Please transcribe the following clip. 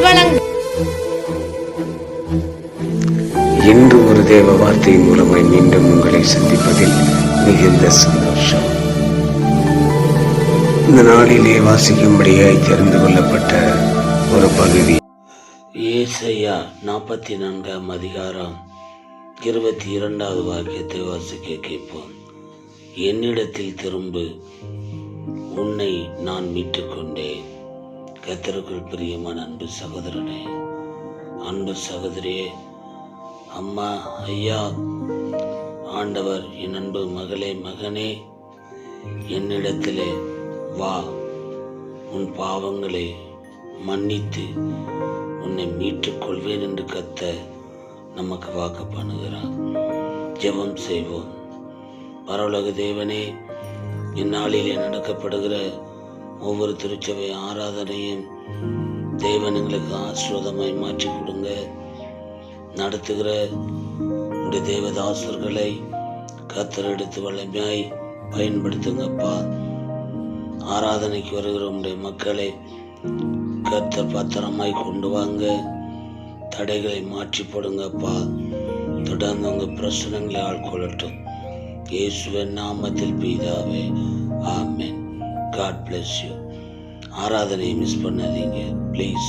வழங்கும் இன்று ஒரு தேவ வார்த்தை மூலமாய் மீண்டும் உங்களை சந்திப்பதில் மிகுந்த சந்தோஷம். இந்த நாளிலே வாசிக்கும்படியாய் தெரிந்து கொள்ளப்பட்ட ஒரு பகுதி. ஏசையா நாற்பத்தி நான்காம் அதிகாரம் இருபத்தி இரண்டாவது வாக்கியத்தை வாசிக்க கேட்போம். என்னிடத்தில் திரும்பு உன்னை நான் மீட்டுக் கொண்டேன் கத்தருக்குள் பிரியமான அன்பு சகோதரனே அன்பு சகோதரியே அம்மா ஐயா ஆண்டவர் என் அன்பு மகளே மகனே என்னிடத்திலே வா. உன் பாவங்களை மன்னித்து உன்னை மீட்டுக் கொள்வேன் என்று கத்த நமக்கு வாக்கு பண்ணுகிறார். ஜெபம் செய்வோம். பரவலக தேவனே இந்நாளிலே நடக்கப்படுகிற ஒவ்வொரு திருச்சபை ஆராதனையும் தேவன் எங்களுக்கு மாற்றி கொடுங்க. நடத்துகிற உடைய தேவதாசர்களை கத்தர் எடுத்து வல்லமையாய் பயன்படுத்துங்கப்பா. ஆராதனைக்கு வருகிற உடைய மக்களை கத்தர் பத்திரமாய் கொண்டு வாங்க. தடைகளை மாற்றி போடுங்கப்பா. தொடர்ந்து உங்கள் பிரச்சனைகளை ஆட்கொள்ளட்டும். இயேசுவின் நாமத்தில் பீதாவே ஆமேன். காட் பிளஸ் யூ ஆராதனையை மிஸ் பண்ணாதீங்க. ப்ளீஸ்